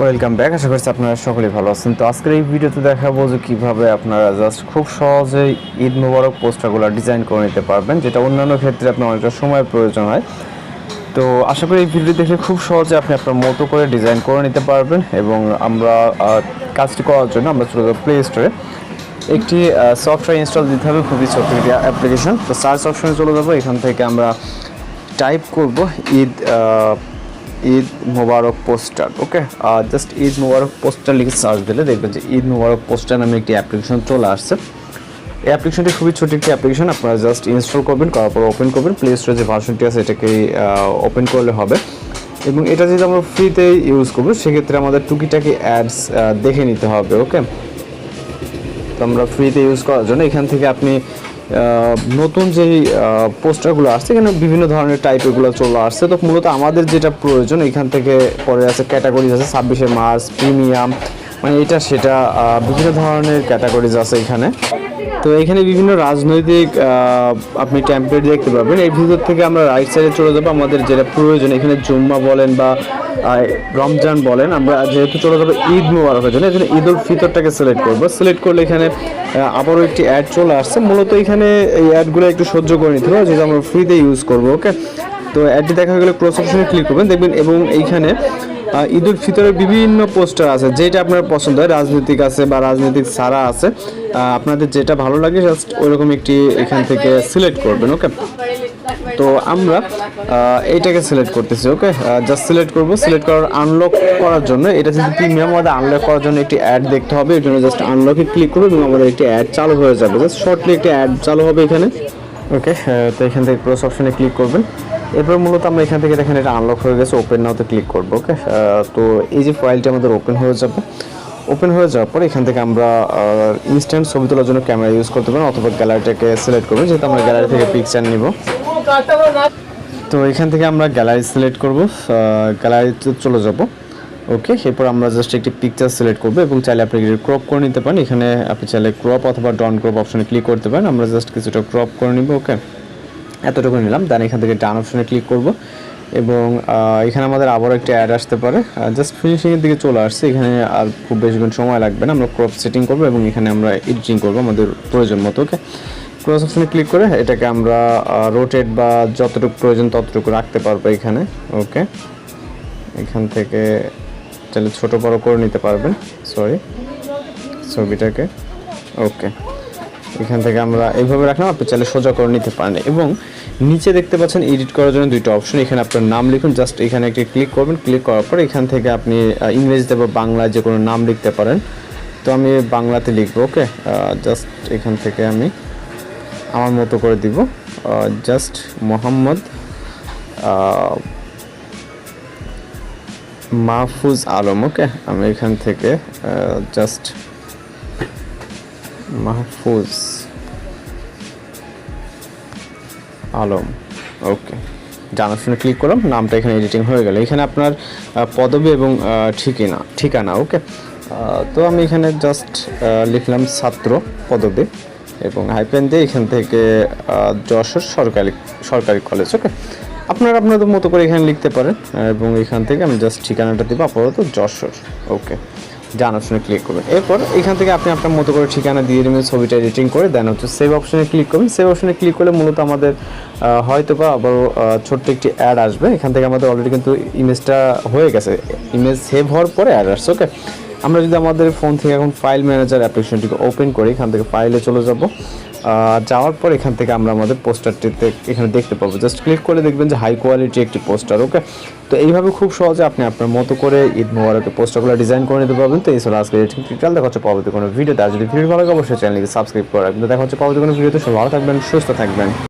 Welcome back আশা করছি আপনারা সকলেই ভালো আছেন। তো আজকের এই ভিডিওতে দেখাবো যে কীভাবে আপনারা জাস্ট খুব সহজেই ঈদ মুবারক পোস্টারগুলো ডিজাইন করে নিতে পারবেন, যেটা অন্যান্য ক্ষেত্রে আপনার অনেকটা সময়ের প্রয়োজন হয়। তো আশা করি এই ভিডিও দেখে খুব সহজে আপনি আপনার মতো করে ডিজাইন করে নিতে পারবেন এবং আমরা কাজটি করার জন্য আমরা চলে যাব প্লে স্টোরে একটি সফটওয়্যার ইনস্টল দিতে হবে, খুবই ছোট্ট একটি অ্যাপ্লিকেশন তো সার্চ অপশনে চলে যাব। এখান থেকে আমরা টাইপ করব ঈদ ঈদ মোবারক পোস্টার, ওকে? আর জাস্ট ঈদ মোবারক পোস্টার লিখে সার্চ দিলে দেখবেন যে ঈদ মোবারক পোস্টার নামে একটি অ্যাপ্লিকেশন চলে আসছে। এই অ্যাপ্লিকেশনটি খুবই ছোট একটি অ্যাপ্লিকেশন আপনারা জাস্ট ইনস্টল করবেন, করার পর ওপেন করবেন। প্লে স্টোরে যে ভার্সনটি আছে এটাকে ওপেন করলে হবে। এবং এটা যদি আমরা ফ্রিতে ইউজ করব, সেক্ষেত্রে আমাদের টুকিটাকি অ্যাডস দেখে নিতে হবে, ওকে? তো আমরা ফ্রিতে ইউজ করার জন্য এখান থেকে আপনি নতুন যেই পোস্টারগুলো আসছে, এখানে বিভিন্ন ধরনের টাইপেরগুলো চলে আসছে। তো মূলত আমাদের যেটা প্রয়োজন, এখান থেকে পরে আছে ক্যাটাগরিজ আছে, ছাব্বিশে মার্চ, প্রিমিয়াম মানে এটা, সেটা বিভিন্ন ধরনের ক্যাটাগরিজ আছে এখানে। তো এখানে বিভিন্ন রাজনৈতিক আপনি টেম্পলেট দেখতে পাবেন। এর ভিতর থেকে আমরা রাইট সাইডে চলে যাব। আমাদের যেটা প্রয়োজন, এখানে জুম্মা বলেন বা রমজান বলেন, আমরা যেহেতু চলে যাব ঈদ মুবারকের জন্য এই জন্য ঈদ উল ফিতরটাকে সিলেক্ট করব। সিলেক্ট করলে এখানে আবারও একটি অ্যাড চলে আসছে। মূলত এখানে এই অ্যাডগুলো একটু সহ্য করে নিতে হবে যেহেতু আমরা ফ্রিতে ইউজ করব ওকে তো অ্যাডটি দেখা গেলে ক্রস ক্লিক করবেন, দেখবেন এবং এইখানে আহ, ঈদ উল ফিতরের বিভিন্ন পোস্টার আছে যেটা আপনার পছন্দ হয় রাজনৈতিক আছে বা রাজনৈতিক সারা আছে। আপনাদের যেটা ভালো লাগে জাস্ট ওইরকম একটি এখান থেকে সিলেক্ট করবেন ওকে তো আমরা এইটাকে সিলেক্ট করতেছি ওকে জাস্ট সিলেক্ট করব সিলেক্ট করার আনলক করার জন্য এটা যদি প্রিমিয়াম আমাদের আনলক করার জন্য একটি অ্যাড দেখতে হবে এর জন্য জাস্ট আনলকে ক্লিক করব এবং আমাদের একটি অ্যাড চালু হয়ে যাবে। জাস্ট শর্টলি একটি অ্যাড চালু হবে এখানে ওকে তো এখান থেকে ক্রস অপশনে ক্লিক করবেন। এরপর মূলত আমরা এখান থেকে দেখেন এটা আনলক হয়ে গেছে ওপেন নাওতে ক্লিক করব ওকে তো এই যে ফাইলটি আমাদের ওপেন হয়ে যাবে ওপেন হয়ে যাওয়ার পর এখান থেকে আমরা ইনস্ট্যান্ট ছবি তোলার জন্য ক্যামেরা ইউজ করতে পারেন অথবা গ্যালারিটাকে সিলেক্ট করবেন, যেহেতু আমরা গ্যালারি থেকে পিকচার নিব। তো এখান থেকে আমরা গ্যালারি সিলেক্ট করব গ্যালারিতে চলে যাব ওকে এরপর আমরা জাস্ট একটি পিকচার সিলেক্ট করব এবং চাইলে আপনি ক্রপ করে নিতে পারেন। এখানে আপনি চাইলে ক্রপ অথবা ডন ক্রপ অপশনে ক্লিক করতে পারেন। আমরা জাস্ট কিছুটা ক্রপ করে নিব ওকে এতটুকু নিলাম। দেন এখান থেকে ডান অপশনে ক্লিক করব। এবং এখানে আমাদের আবারও একটা অ্যাড আসতে পারে। জাস্ট ফিনিশিংয়ের দিকে চলে আসছে। এখানে আর খুব বেশিক্ষণ সময় লাগবে না। আমরা ক্রপ সেটিং করব এবং এখানে আমরা এডিটিং করব আমাদের প্রয়োজন মতো ওকে ক্রস অপশনে ক্লিক করে এটাকে আমরা রোটেট বা যতটুকু প্রয়োজন ততটুকু রাখতে পারব এখানে ওকে এখান থেকে তাহলে ছোটো বড়ো করে নিতে পারবেন। সরি ছবিটাকে ওকে এখান থেকে আমরা এইভাবে রাখলাম, আপনি চাইলে সোজা করে নিতে পারেন। এবং নিচে দেখতে পাচ্ছেন এডিট করার জন্য দুইটা অপশন এখানে আপনার নাম লিখুন জাস্ট এখানে একটি ক্লিক করবেন ক্লিক করার পর এখান থেকে আপনি ইংরেজিতে বা বাংলায় যে কোনো নাম লিখতে পারেন। তো আমি বাংলাতে লিখব ওকে জাস্ট এখান থেকে আমি আমার মতো করে দিব। জাস্ট মোহাম্মদ মাহফুজ আলম ওকে আমি এখান থেকে জাস্ট মাহফুজ আলম, ওকে। জানার শুনে ক্লিক করলাম, নামটা এখানে এডিটিং হয়ে গেল। এখানে আপনার পদবি এবং ঠিকানা ঠিকানা, ওকে? তো আমি এখানে জাস্ট লিখলাম ছাত্র পদবি এবং হাইপেন দিয়ে এখান থেকে যশোর সরকারি সরকারি কলেজ ওকে? আপনারা আপনাদের মতো করে এখানে লিখতে পারেন এবং এখান থেকে আমি জাস্ট ঠিকানাটা দেবো আপাতত যশোর, ওকে। জানার অপশনে ক্লিক করবেন। এরপর এখান থেকে আপনি আপনার মতো করে ঠিকানা দিয়ে দেবেন, ছবিটা এডিটিং করে দেন হচ্ছে সেভ অপশনে ক্লিক করবেন। সেভ অপশনে ক্লিক করলে মূলত আমাদের হয়তো বা আবার ছোট্ট একটি অ্যাড আসবে। এখান থেকে আমাদের অলরেডি কিন্তু ইমেজটা হয়ে গেছে। ইমেজ সেভ হওয়ার পরে অ্যাড আসছে ওকে আমরা যদি আমাদের ফোন থেকে এখন ফাইল ম্যানেজার অ্যাপ্লিকেশনটিকে ওপেন করি, এখান থেকে ফাইলে চলে যাব। যাওয়ার পর এখান থেকে আমরা আমাদের পোস্টারটিতে এখানে দেখতে পাবো। জাস্ট ক্লিক করে দেখবেন যে হাই কোয়ালিটি একটি পোস্টার ওকে তো এইভাবে খুব সহজে আপনি আপনার মতো করে ঈদ মোবারকের পোস্টারগুলো ডিজাইন করে নিতে পারবেন। তো এই আজকে এটি টিউটোরিয়াল দেখা হচ্ছে পরবর্তী কোনো ভিডিওতে আর যদি ভিডিও ভালো লাগে, অবশ্যই চ্যানেলকে সাবস্ক্রাইব করে রাখবেন। দেখা হচ্ছে পরবর্তী কোনো ভিডিওতে সব ভালো থাকবেন, সুস্থ থাকবেন।